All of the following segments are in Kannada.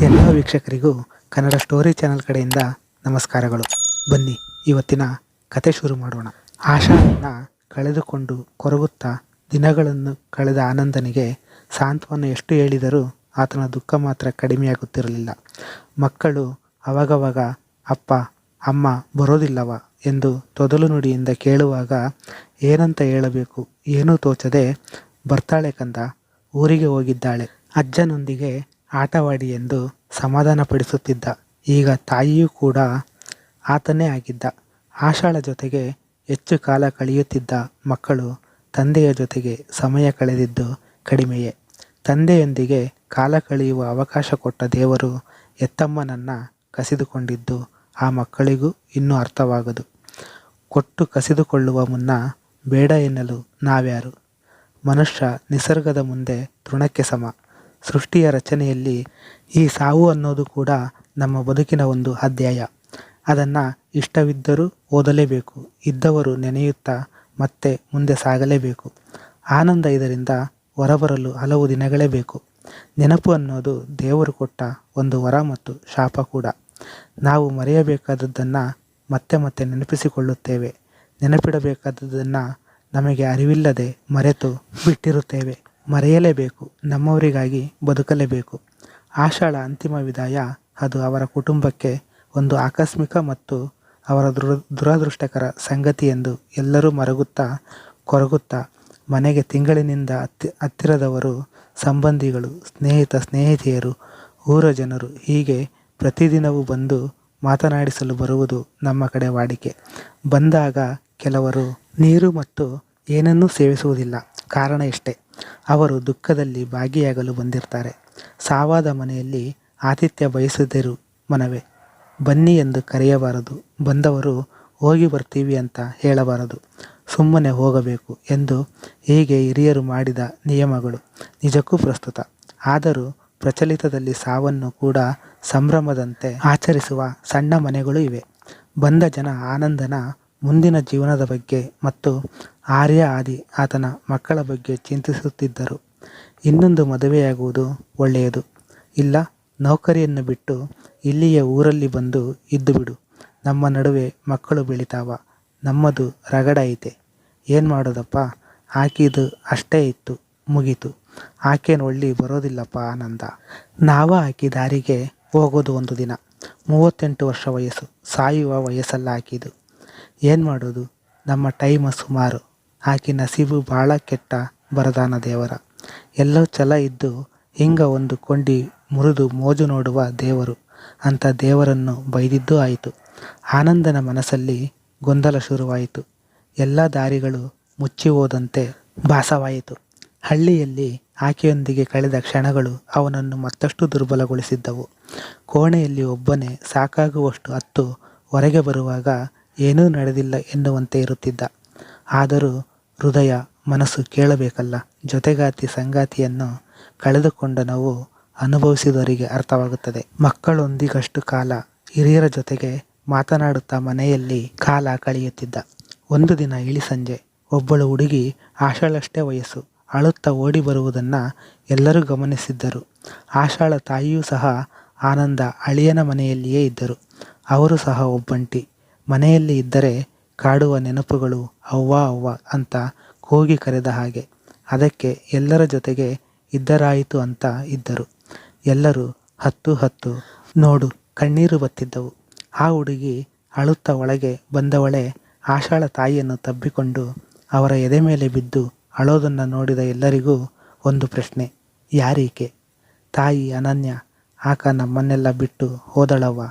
ಎಲ್ಲ ವೀಕ್ಷಕರಿಗೂ ಕನ್ನಡ ಸ್ಟೋರಿ ಚಾನೆಲ್ ಕಡೆಯಿಂದ ನಮಸ್ಕಾರಗಳು. ಬನ್ನಿ, ಇವತ್ತಿನ ಕತೆ ಶುರು ಮಾಡೋಣ. ಆಶಾವನ್ನು ಕಳೆದುಕೊಂಡು ಕೊರಗುತ್ತಾ ದಿನಗಳನ್ನು ಕಳೆದ ಆನಂದನಿಗೆ ಸಾಂತ್ವನ ಎಷ್ಟು ಹೇಳಿದರೂ ಆತನ ದುಃಖ ಮಾತ್ರ ಕಡಿಮೆಯಾಗುತ್ತಿರಲಿಲ್ಲ. ಮಕ್ಕಳು ಅವಾಗವಾಗ, ಅಪ್ಪ, ಅಮ್ಮ ಬರೋದಿಲ್ಲವ? ಎಂದು ತೊದಲು ನುಡಿಯಿಂದ ಕೇಳುವಾಗ, ಏನಂತ ಹೇಳಬೇಕು? ಏನೂ ತೋಚದೆ ಬರ್ತಾಳೆ ಕಂದ, ಊರಿಗೆ ಹೋಗಿದ್ದಾಳೆ. ಅಜ್ಜನೊಂದಿಗೆ ಆಟವಾಡಿ ಎಂದು ಸಮಾಧಾನಪಡಿಸುತ್ತಿದ್ದ. ಈಗ ತಾಯಿಯೂ ಕೂಡ ಆತನೇ ಆಗಿದ್ದ. ಆಶಾಳ ಜೊತೆಗೆ ಹೆಚ್ಚು ಕಾಲ ಕಳೆಯುತ್ತಿದ್ದ ಮಕ್ಕಳು ತಂದೆಯ ಜೊತೆಗೆ ಸಮಯ ಕಳೆದಿದ್ದು ಕಡಿಮೆಯೇ. ತಂದೆಯೊಂದಿಗೆ ಕಾಲ ಕಳೆಯುವ ಅವಕಾಶ ಕೊಟ್ಟ ದೇವರು ಎತ್ತಮ್ಮನನ್ನು ಕಸಿದುಕೊಂಡಿದ್ದು ಆ ಮಕ್ಕಳಿಗೂ ಇನ್ನೂ ಅರ್ಥವಾಗದು. ಕೊಟ್ಟು ಕಸಿದುಕೊಳ್ಳುವ ಮುನ್ನ ಬೇಡ ಎನ್ನಲು ನಾವ್ಯಾರು? ಮನುಷ್ಯ ನಿಸರ್ಗದ ಮುಂದೆ ತೃಣಕ್ಕೆ ಸಮ. ಸೃಷ್ಟಿಯ ರಚನೆಯಲ್ಲಿ ಈ ಸಾವು ಅನ್ನೋದು ಕೂಡ ನಮ್ಮ ಬದುಕಿನ ಒಂದು ಅಧ್ಯಾಯ. ಅದನ್ನು ಇಷ್ಟವಿದ್ದರೂ ಓದಲೇಬೇಕು, ಇದ್ದವರು ನೆನೆಯುತ್ತಾ ಮತ್ತೆ ಮುಂದೆ ಸಾಗಲೇಬೇಕು. ಆನಂದ ಇದರಿಂದ ಹೊರಬರಲು ಹಲವು ದಿನಗಳೇ ಬೇಕು. ನೆನಪು ಅನ್ನೋದು ದೇವರು ಕೊಟ್ಟ ಒಂದು ವರ ಮತ್ತು ಶಾಪ ಕೂಡ. ನಾವು ಮರೆಯಬೇಕಾದದ್ದನ್ನು ಮತ್ತೆ ಮತ್ತೆ ನೆನಪಿಸಿಕೊಳ್ಳುತ್ತೇವೆ. ನೆನಪಿಡಬೇಕಾದದ್ದನ್ನು ನಮಗೆ ಅರಿವಿಲ್ಲದೆ ಮರೆತು ಬಿಟ್ಟಿರುತ್ತೇವೆ. ಮರೆಯಲೇಬೇಕು, ನಮ್ಮವರಿಗಾಗಿ ಬದುಕಲೇಬೇಕು. ಆಶಾಳ ಅಂತಿಮ ವಿದಾಯ. ಅದು ಅವರ ಕುಟುಂಬಕ್ಕೆ ಒಂದು ಆಕಸ್ಮಿಕ ಮತ್ತು ಅವರ ದುರ, ದುರದೃಷ್ಟಕರ ಸಂಗತಿ ಎಂದು ಎಲ್ಲರೂ ಮರಗುತ್ತಾ, ಕೊರಗುತ್ತಾ, ಮನೆಗೆ ತಿಂಗಳಿನಿಂದ ಹತ್ತಿ, ಹತ್ತಿರದವರು, ಸಂಬಂಧಿಗಳು, ಸ್ನೇಹಿತ, ಸ್ನೇಹಿತೆಯರು, ಊರ ಜನರು ಹೀಗೆ ಪ್ರತಿದಿನವೂ ಬಂದು ಮಾತನಾಡಿಸಲು ಬರುವುದು ನಮ್ಮ ಕಡೆ ವಾಡಿಕೆ. ಬಂದಾಗ ಕೆಲವರು ನೀರು ಮತ್ತು ಏನನ್ನೂ ಸೇವಿಸುವುದಿಲ್ಲ. ಕಾರಣ ಇಷ್ಟೇ. ಅವರು ದುಃಖದಲ್ಲಿ ಭಾಗಿಯಾಗಲು ಬಂದಿರ್ತಾರೆ. ಸಾವಾದ ಮನೆಯಲ್ಲಿ ಆತಿಥ್ಯ ಬಯಸದಿರು ಮನವೇ. ಬನ್ನಿ ಎಂದು ಕರೆಯಬಾರದು. ಬಂದವರು, ಹೋಗಿ ಬರ್ತೀವಿ ಅಂತ ಹೇಳಬಾರದು. ಸುಮ್ಮನೆ ಹೋಗಬೇಕು ಎಂದು ಹೀಗೆ ಹಿರಿಯರು ಮಾಡಿದ ನಿಯಮಗಳು ನಿಜಕ್ಕೂ ಪ್ರಸ್ತುತ. ಆದರೂ ಪ್ರಚಲಿತದಲ್ಲಿ ಸಾವನ್ನು ಕೂಡ ಸಂಭ್ರಮದಂತೆ ಆಚರಿಸುವ ಸಣ್ಣ ಮನೆಗಳು ಇವೆ. ಬಂದ ಜನ ಆನಂದನ ಮುಂದಿನ ಜೀವನದ ಬಗ್ಗೆ ಮತ್ತು ಆರ್ಯ ಆದಿ ಆತನ ಮಕ್ಕಳ ಬಗ್ಗೆ ಚಿಂತಿಸುತ್ತಿದ್ದರು. ಇನ್ನೊಂದು ಮದುವೆಯಾಗುವುದು ಒಳ್ಳೆಯದು. ಇಲ್ಲ, ನೌಕರಿಯನ್ನು ಬಿಟ್ಟು ಇಲ್ಲಿಯ ಊರಲ್ಲಿ ಬಂದು ಇದ್ದು ಬಿಡು. ನಮ್ಮ ನಡುವೆ ಮಕ್ಕಳು ಬೆಳಿತಾವ. ನಮ್ಮದು ರಗಡ ಐತೆ. ಏನು ಮಾಡೋದಪ್ಪ? ಆಕಿದು ಅಷ್ಟೇ ಇತ್ತು. ಮುಗೀತು. ಆಕೇನು ಒಳ್ಳಿ ಬರೋದಿಲ್ಲಪ್ಪ ಆನಂದ ನಾವ ಆಕಿ ದಾರಿಗೆ ಹೋಗೋದು ಒಂದು ದಿನ. ಮೂವತ್ತೆಂಟು ವರ್ಷ ವಯಸ್ಸು. ಸಾಯುವ ವಯಸ್ಸಲ್ಲ ಆಕಿದು. ಏನು ಮಾಡೋದು? ನಮ್ಮ ಟೈಮ ಸುಮಾರು. ಆಕೆ ನಸೀಬು ಭಾಳ ಕೆಟ್ಟ ಬರದಾನ ದೇವರ. ಎಲ್ಲೋ ಛಲ ಇದ್ದು ಹಿಂಗ ಒಂದು ಕೊಂಡಿ ಮುರಿದು ಮೋಜು ನೋಡುವ ದೇವರು. ಅಂತ ದೇವರನ್ನು ಬೈದಿದ್ದೂ ಆಯಿತು. ಆನಂದನ ಮನಸ್ಸಲ್ಲಿ ಗೊಂದಲ ಶುರುವಾಯಿತು. ಎಲ್ಲ ದಾರಿಗಳು ಮುಚ್ಚಿ ಹೋದಂತೆ ಭಾಸವಾಯಿತು. ಹಳ್ಳಿಯಲ್ಲಿ ಆಕೆಯೊಂದಿಗೆ ಕಳೆದ ಕ್ಷಣಗಳು ಅವನನ್ನು ಮತ್ತಷ್ಟು ದುರ್ಬಲಗೊಳಿಸಿದ್ದವು. ಕೋಣೆಯಲ್ಲಿ ಒಬ್ಬನೇ ಸಾಕಾಗುವಷ್ಟು ಹತ್ತು ಹೊರಗೆ ಬರುವಾಗ ಏನೂ ನಡೆದಿಲ್ಲ ಎನ್ನುವಂತೆ ಇರುತ್ತಿದ್ದ. ಆದರೂ ಹೃದಯ, ಮನಸ್ಸು ಕೇಳಬೇಕಲ್ಲ. ಜೊತೆಗಾತಿ ಸಂಗಾತಿಯನ್ನು ಕಳೆದುಕೊಂಡ ನೋವು ಅನುಭವಿಸಿದವರಿಗೆ ಅರ್ಥವಾಗುತ್ತದೆ. ಮಕ್ಕಳೊಂದಿಗಷ್ಟು ಕಾಲ ಹಿರಿಯರ ಜೊತೆಗೆ ಮಾತನಾಡುತ್ತಾ ಮನೆಯಲ್ಲಿ ಕಾಲ ಕಳೆಯುತ್ತಿದ್ದ. ಒಂದು ದಿನ ಇಳಿ ಸಂಜೆ ಒಬ್ಬಳು ಹುಡುಗಿ ಆಶಾಳಷ್ಟೇ ವಯಸ್ಸು, ಅಳುತ್ತಾ ಓಡಿ ಬರುವುದನ್ನು ಎಲ್ಲರೂ ಗಮನಿಸಿದ್ದರು. ಆಶಾಳ ತಾಯಿಯೂ ಸಹ ಆನಂದ ಅಳಿಯನ ಮನೆಯಲ್ಲಿಯೇ ಇದ್ದರು. ಅವರು ಸಹ ಒಬ್ಬಂಟಿ. ಮನೆಯಲ್ಲಿ ಇದ್ದರೆ ಕಾಡುವ ನೆನಪುಗಳು ಅವ್ವ ಅವ್ವ ಅಂತ ಕೂಗಿ ಕರೆದ ಹಾಗೆ ಅದಕ್ಕೆ ಎಲ್ಲರ ಜೊತೆಗೆ ಇದ್ದರಾಯಿತು ಅಂತ ಇದ್ದರು. ಎಲ್ಲರೂ ಹತ್ತು ಹತ್ತು ನೋಡು ಕಣ್ಣೀರು ಬತ್ತಿದ್ದವು. ಆ ಹುಡುಗಿ ಅಳುತ್ತಾ ಒಳಗೆ ಬಂದವಳೆ ಆಶಾಳ ತಾಯಿಯನ್ನು ತಬ್ಬಿಕೊಂಡು ಅವರ ಎದೆ ಮೇಲೆ ಬಿದ್ದು ಅಳೋದನ್ನು ನೋಡಿದ ಎಲ್ಲರಿಗೂ ಒಂದು ಪ್ರಶ್ನೆ, ಯಾರೀಕೆ? ತಾಯಿ ಅನನ್ಯ, ಆಕ ನಮ್ಮನ್ನೆಲ್ಲ ಬಿಟ್ಟು ಹೋದಳವ್ವ.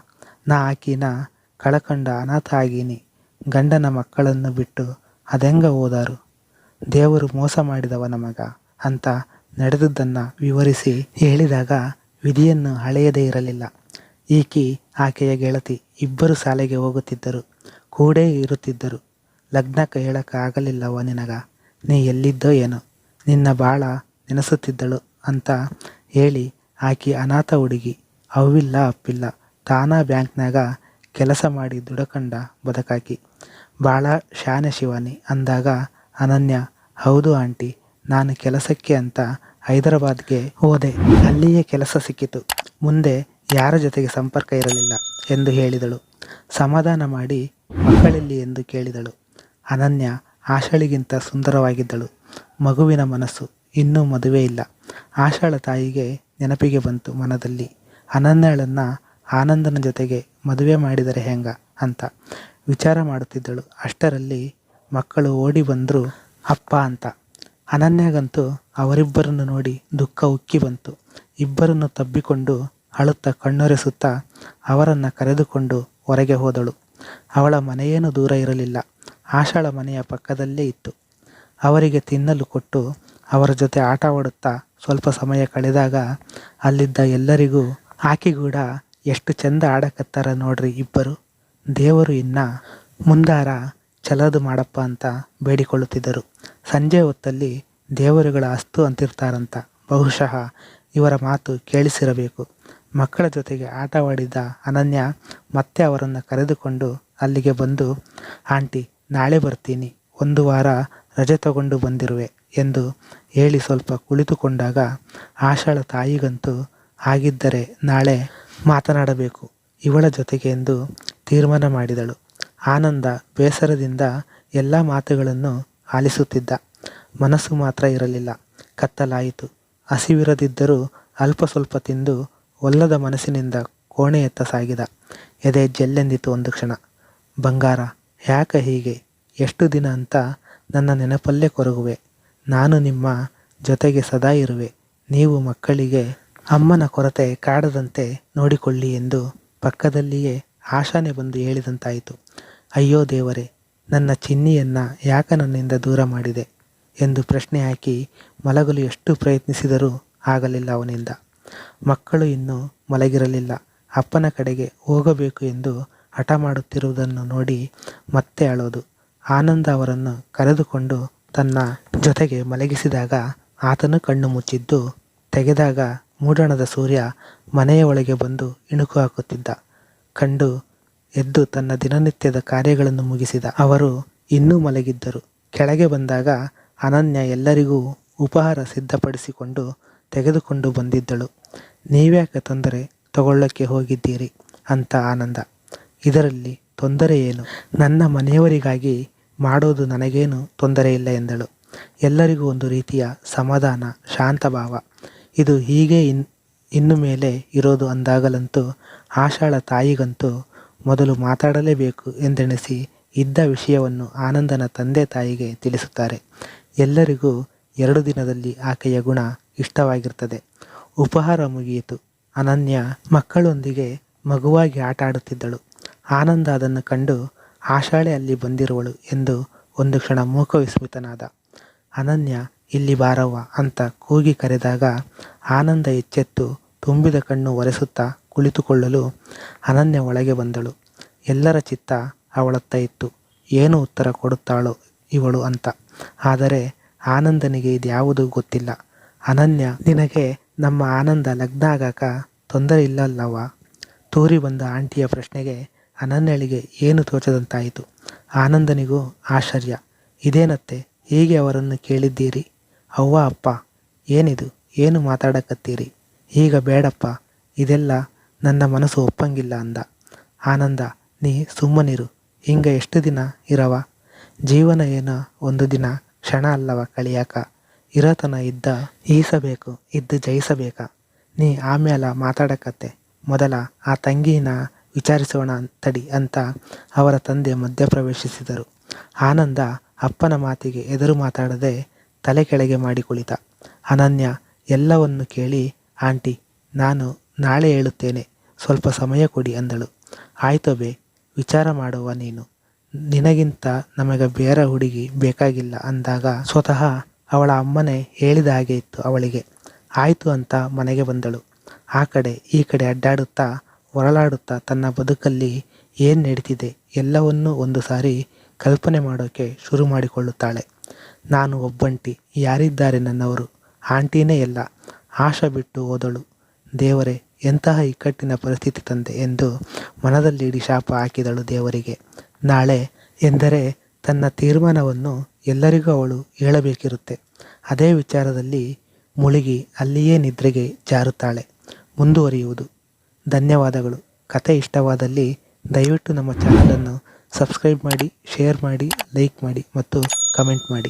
ನಾ ಆಕಿನ ಕಳಕಂಡ ಅನಾಥ ಆಗೀನಿ, ಗಂಡನ ಮಕ್ಕಳನ್ನು ಬಿಟ್ಟು ಅದೆಂಗ ಓದಾರು ದೇವರು ಮೋಸ ಮಾಡಿದವ ನಮಗ ಅಂತ ನಡೆದದ್ದನ್ನು ವಿವರಿಸಿ ಹೇಳಿದಾಗ ವಿಧಿಯನ್ನು ಹಳೆಯದೇ ಇರಲಿಲ್ಲ. ಈಕಿ ಆಕೆಯ ಗೆಳತಿ ಇಬ್ಬರು ಶಾಲೆಗೆ ಹೋಗುತ್ತಿದ್ದರು, ಕೂಡೇ ಇರುತ್ತಿದ್ದರು. ಲಗ್ನ ಹೇಳಕ್ಕೆ ಆಗಲಿಲ್ಲವ ನಿನಗ? ನೀ ಎಲ್ಲಿದ್ದೋ ಏನೋ? ನಿನ್ನ ಬಾಳ ನೆನೆಸುತ್ತಿದ್ದಳು ಅಂತ ಹೇಳಿ ಆಕೆ ಅನಾಥ ಹುಡುಗಿ ಅವಿಲ್ಲ ಅಪ್ಪಿಲ್ಲ, ತಾನಾ ಬ್ಯಾಂಕ್ನಾಗ ಕೆಲಸ ಮಾಡಿ ದುಡಕಂಡ ಬದಕಾಕಿ. ಭಾಳ ಶಾನೆ ಶಿವಾನಿ ಅಂದಾಗ, ಅನನ್ಯ, ಹೌದು ಆಂಟಿ, ನಾನು ಕೆಲಸಕ್ಕೆ ಅಂತ ಹೈದರಾಬಾದ್ಗೆ ಹೋದೆ. ಅಲ್ಲಿಯೇ ಕೆಲಸ ಸಿಕ್ಕಿತು. ಮುಂದೆ ಯಾರ ಜೊತೆಗೆ ಸಂಪರ್ಕ ಇರಲಿಲ್ಲ ಎಂದು ಹೇಳಿದಳು. ಸಮಾಧಾನ ಮಾಡಿ ಮಕ್ಕಳಲ್ಲಿ ಎಂದು ಕೇಳಿದಳು. ಅನನ್ಯ ಆಶಾಳಿಗಿಂತ ಸುಂದರವಾಗಿದ್ದಳು. ಮಗುವಿನ ಮನಸ್ಸು ಇನ್ನೂ ಮದುವೆ ಇಲ್ಲ ಆಶಾಳ ತಾಯಿಗೆ ನೆನಪಿಗೆ ಬಂತು ಮನದಲ್ಲಿ. ಅನನ್ಯಳನ್ನು ಆನಂದನ ಜೊತೆಗೆ ಮದುವೆ ಮಾಡಿದರೆ ಹೆಂಗ ಅಂತ ವಿಚಾರ ಮಾಡುತ್ತಿದ್ದಳು. ಅಷ್ಟರಲ್ಲಿ ಮಕ್ಕಳು ಓಡಿ ಬಂದರು, ಅಪ್ಪ ಅಂತ. ಅನನ್ಯಗಂತೂ ಅವರಿಬ್ಬರನ್ನು ನೋಡಿ ದುಃಖ ಉಕ್ಕಿ ಬಂತು. ಇಬ್ಬರನ್ನು ತಬ್ಬಿಕೊಂಡು ಅಳುತ್ತ ಕಣ್ಣೊರೆಸುತ್ತಾ ಅವರನ್ನು ಕರೆದುಕೊಂಡು ಹೊರಗೆ ಹೋದಳು. ಅವಳ ಮನೆಯೇನು ದೂರ ಇರಲಿಲ್ಲ. ಆಶಾಳ ಮನೆಯ ಪಕ್ಕದಲ್ಲೇ ಇತ್ತು. ಅವರಿಗೆ ತಿನ್ನಲು ಕೊಟ್ಟು ಅವರ ಜೊತೆ ಆಟವಾಡುತ್ತಾ ಸ್ವಲ್ಪ ಸಮಯ ಕಳೆದಾಗ ಅಲ್ಲಿದ್ದ ಎಲ್ಲರಿಗೂ ಆಕೆಗೂಡ ಎಷ್ಟು ಚಂದ ಆಡಕತ್ತಾರ ನೋಡ್ರಿ ಇಬ್ಬರು. ದೇವರು ಇನ್ನ ಮುಂದಾರ ಚಲದು ಮಾಡಪ್ಪ ಅಂತ ಬೇಡಿಕೊಳ್ಳುತ್ತಿದ್ದರು. ಸಂಜೆ ಹೊತ್ತಲ್ಲಿ ದೇವರುಗಳ ಅಸ್ತು ಅಂತಿರ್ತಾರಂತ. ಬಹುಶಃ ಇವರ ಮಾತು ಕೇಳಿಸಿರಬೇಕು. ಮಕ್ಕಳ ಜೊತೆಗೆ ಆಟವಾಡಿದ ಅನನ್ಯ ಮತ್ತೆ ಅವರನ್ನು ಕರೆದುಕೊಂಡು ಅಲ್ಲಿಗೆ ಬಂದು, ಆಂಟಿ, ನಾಳೆ ಬರ್ತೀನಿ. ಒಂದು ವಾರ ರಜೆ ತಗೊಂಡು ಬಂದಿರುವೆ ಎಂದು ಹೇಳಿ ಸ್ವಲ್ಪ ಕುಳಿತುಕೊಂಡಾಗ ಆಶಾಳ ತಾಯಿಗಂತೂ, ಆಗಿದ್ದರೆ ನಾಳೆ ಮಾತನಾಡಬೇಕು. ಇವಳ ಜೊತೆಗೆ ಎಂದು ತೀರ್ಮಾನ ಮಾಡಿದಳು. ಆನಂದ ಬೇಸರದಿಂದ ಎಲ್ಲ ಮಾತುಗಳನ್ನು ಆಲಿಸುತ್ತಿದ್ದ. ಮನಸ್ಸು ಮಾತ್ರ ಇರಲಿಲ್ಲ. ಕತ್ತಲಾಯಿತು. ಹಸಿವಿರದಿದ್ದರೂ ಅಲ್ಪ ಸ್ವಲ್ಪ ತಿಂದು ಒಲ್ಲದ ಮನಸ್ಸಿನಿಂದ ಕೋಣೆಯತ್ತ ಸಾಗಿದ. ಎದೆ ಜಲ್ಲೆಂದಿತು ಒಂದು ಕ್ಷಣ. ಬಂಗಾರ, ಯಾಕ ಹೀಗೆ? ಎಷ್ಟು ದಿನ ಅಂತ ನನ್ನ ನೆನಪಲ್ಲೇ ಕೊರಗುವೆ. ನಾನು ನಿಮ್ಮ ಜೊತೆಗೆ ಸದಾ ಇರುವೆ. ನೀವು ಮಕ್ಕಳಿಗೆ ಅಮ್ಮನ ಕೊರತೆ ಕಾಡದಂತೆ ನೋಡಿಕೊಳ್ಳಿ ಎಂದು ಪಕ್ಕದಲ್ಲಿಯೇ ಆಶಾನೆ ಬಂದು ಹೇಳಿದಂತಾಯಿತು. ಅಯ್ಯೋ ದೇವರೇ, ನನ್ನ ಚಿನ್ನಿಯನ್ನ ಯಾಕ ನನ್ನಿಂದ ದೂರ ಮಾಡಿದೆ? ಎಂದು ಪ್ರಶ್ನೆ ಹಾಕಿ ಮಲಗಲು ಎಷ್ಟು ಪ್ರಯತ್ನಿಸಿದರೂ ಆಗಲಿಲ್ಲ ಅವನಿಂದ. ಮಕ್ಕಳು ಇನ್ನೂ ಮಲಗಿರಲಿಲ್ಲ. ಅಪ್ಪನ ಕಡೆಗೆ ಹೋಗಬೇಕು ಎಂದು ಹಠ ಮಾಡುತ್ತಿರುವುದನ್ನು ನೋಡಿ ಮತ್ತೆ ಅಳೋದು. ಆನಂದ ಅವರನ್ನು ಕರೆದುಕೊಂಡು ತನ್ನ ಜೊತೆಗೆ ಮಲಗಿಸಿದಾಗ ಆತನು ಕಣ್ಣು ಮುಚ್ಚಿದ್ದು ತೆಗೆದಾಗ ಮೂಡಣದ ಸೂರ್ಯ ಮನೆಯ ಒಳಗೆ ಬಂದು ಇಣುಕು ಹಾಕುತ್ತಿದ್ದ. ಕಂಡು ಎದ್ದು ತನ್ನ ದಿನನಿತ್ಯದ ಕಾರ್ಯಗಳನ್ನು ಮುಗಿಸಿದ. ಅವರು ಇನ್ನೂ ಮಲಗಿದ್ದರು. ಕೆಳಗೆ ಬಂದಾಗ ಅನನ್ಯ ಎಲ್ಲರಿಗೂ ಉಪಹಾರ ಸಿದ್ಧಪಡಿಸಿಕೊಂಡು ತೆಗೆದುಕೊಂಡು ಬಂದಿದ್ದಳು. ನೀವ್ಯಾಕೆ ತೊಂದರೆ ತಗೊಳ್ಳೋಕ್ಕೆ ಹೋಗಿದ್ದೀರಿ? ಅಂತ ಆನಂದ. ಇದರಲ್ಲಿ ತೊಂದರೆ ಏನು? ನನ್ನ ಮನೆಯವರಿಗಾಗಿ ಮಾಡೋದು ನನಗೇನು ತೊಂದರೆ ಇಲ್ಲ ಎಂದಳು. ಎಲ್ಲರಿಗೂ ಒಂದು ರೀತಿಯ ಸಮಾಧಾನ ಶಾಂತ ಭಾವ ಇದು ಹೀಗೆ ಇನ್, ಇನ್ನು ಮೇಲೆ ಇರೋದು ಅಂದಾಗಲಂತೂ ಆಶಾಳ ತಾಯಿಗಂತೂ ಮೊದಲು ಮಾತಾಡಲೇಬೇಕು ಎಂದೆಣಿಸಿ ಇದ್ದ ವಿಷಯವನ್ನು ಆನಂದನ ತಂದೆ ತಾಯಿಗೆ ತಿಳಿಸುತ್ತಾರೆ. ಎಲ್ಲರಿಗೂ ಎರಡು ದಿನದಲ್ಲಿ ಆಕೆಯ ಗುಣ ಇಷ್ಟವಾಗಿರ್ತದೆ. ಉಪಹಾರ ಮುಗಿಯಿತು. ಅನನ್ಯ ಮಕ್ಕಳೊಂದಿಗೆ ಮಗುವಾಗಿ ಆಟ ಆಡುತ್ತಿದ್ದಳು ಆನಂದ ಅದನ್ನು ಕಂಡು ಆಶಾಳೆ ಅಲ್ಲಿ ಬಂದಿರುವಳು ಎಂದು ಒಂದು ಕ್ಷಣ ಮೂಕ ವಿಸ್ಮಿತನಾದ ಅನನ್ಯ ಇಲ್ಲಿ ಬಾರವ್ವ ಅಂತ ಕೂಗಿ ಕರೆದಾಗ ಆನಂದ ಎಚ್ಚೆತ್ತು ತುಂಬಿದ ಕಣ್ಣು ಒರೆಸುತ್ತಾ ಕುಳಿತುಕೊಳ್ಳಲು ಅನನ್ಯ ಒಳಗೆ ಬಂದಳು. ಎಲ್ಲರ ಚಿತ್ತ ಅವಳತ್ತ ಇತ್ತು. ಏನು ಉತ್ತರ ಕೊಡುತ್ತಾಳೋ ಇವಳು ಅಂತ. ಆದರೆ ಆನಂದನಿಗೆ ಇದ್ಯಾವುದೂ ಗೊತ್ತಿಲ್ಲ. ಅನನ್ಯ, ನಿನಗೆ ನಮ್ಮ ಆನಂದ ಲಗ್ನ ಆಗಾಕ ತೊಂದರೆ ಇಲ್ಲಲ್ಲವ ತೂರಿ ಬಂದ ಆಂಟಿಯ ಪ್ರಶ್ನೆಗೆ ಅನನ್ಯಳಿಗೆ ಏನು ತೋಚದಂತಾಯಿತು. ಆನಂದನಿಗೂ ಆಶ್ಚರ್ಯ. ಇದೇನತ್ತೆ? ಹೀಗೆ ಅವರನ್ನು ಕೇಳಿದ್ದೀರಿ? ಅವ್ವ, ಅಪ್ಪ, ಏನಿದು? ಏನು ಮಾತಾಡಕತ್ತೀರಿ? ಈಗ ಬೇಡಪ್ಪ, ಇದೆಲ್ಲ ನನ್ನ ಮನಸ್ಸು ಒಪ್ಪಂಗಿಲ್ಲ ಅಂದ. ಆನಂದ, ನೀ ಸುಮ್ಮನಿರು, ಹಿಂಗ ಎಷ್ಟು ದಿನ ಇರವ? ಜೀವನ ಏನೋ ಒಂದು ದಿನ, ಕ್ಷಣ ಅಲ್ಲವ ಕಳಿಯಾಕ. ಇರತನ ಇದ್ದ ಈಸಬೇಕು, ಇದ್ದು ಜಯಿಸಬೇಕ. ನೀ ಆಮೇಲೆ ಮಾತಾಡಕತ್ತೆ, ಮೊದಲ ಆ ತಂಗಿನ ವಿಚಾರಿಸೋಣ ತಡಿ ಅಂತ ಅವರ ತಂದೆ ಮಧ್ಯಪ್ರವೇಶಿಸಿದರು. ಆನಂದ ಅಪ್ಪನ ಮಾತಿಗೆ ಎದುರು ಮಾತಾಡದೆ ತಲೆ ಕೆಳಗೆ ಮಾಡಿ ಕುಳಿತ ಅನನ್ಯ, ಎಲ್ಲವನ್ನು ಕೇಳಿ, ಆಂಟಿ, ನಾನು ನಾಳೆ ಹೇಳುತ್ತೇನೆ. ಸ್ವಲ್ಪ ಸಮಯ ಕೊಡಿ, ಅಂದಳು. ಆಯ್ತು ವಿಚಾರ ಮಾಡುವ ನೀನು. ನಿನಗಿಂತ ನಮಗೆ ಬೇರೆ ಹುಡುಗಿ ಬೇಕಾಗಿಲ್ಲ, ಅಂದಾಗ ಸ್ವತಃ ಅವಳ ಅಮ್ಮನೇ ಹೇಳಿದ ಹಾಗೆ ಇತ್ತು ಅವಳಿಗೆ. ಆಯಿತು ಅಂತ ಮನೆಗೆ ಬಂದಳು. ಆ ಕಡೆ, ಈ ಕಡೆ ಅಡ್ಡಾಡುತ್ತಾ ಹೊರಳಾಡುತ್ತಾ ತನ್ನ ಬದುಕಲ್ಲಿ ಏನು ನಡೀತಿದೆ ಎಲ್ಲವನ್ನೂ ಒಂದು ಸಾರಿ ಕಲ್ಪನೆ ಮಾಡೋಕ್ಕೆ ಶುರು ಮಾಡಿಕೊಳ್ಳುತ್ತಾಳೆ. ನಾನು ಒಬ್ಬಂಟಿ, ಯಾರಿದ್ದಾರೆ ನನ್ನವರು? ಆಂಟಿನೇ ಎಲ್ಲ ಆಶ ಬಿಟ್ಟು ಹೋದಳು. ದೇವರೇ, ಎಂತಹ ಇಕ್ಕಟ್ಟಿನ ಪರಿಸ್ಥಿತಿ ತಂದೆ ಎಂದು ಮನದಲ್ಲಿ ಇಡೀ ಶಾಪ ಹಾಕಿದಳು ದೇವರಿಗೆ. ನಾಳೆ ಎಂದರೆ ತನ್ನ ತೀರ್ಮಾನವನ್ನು ಎಲ್ಲರಿಗೂ ಅವಳು ಹೇಳಬೇಕಿರುತ್ತೆ. ಅದೇ ವಿಚಾರದಲ್ಲಿ ಮುಳುಗಿ ಅಲ್ಲಿಯೇ ನಿದ್ರೆಗೆ ಜಾರುತ್ತಾಳೆ. ಮುಂದುವರಿಯುವುದು. ಧನ್ಯವಾದಗಳು. ಕತೆ ಇಷ್ಟವಾದಲ್ಲಿ ದಯವಿಟ್ಟು ನಮ್ಮ ಚಾನಲನ್ನು ಸಬ್ಸ್ಕ್ರೈಬ್ ಮಾಡಿ, ಶೇರ್ ಮಾಡಿ, ಲೈಕ್ ಮಾಡಿ ಮತ್ತು ಕಮೆಂಟ್ ಮಾಡಿ.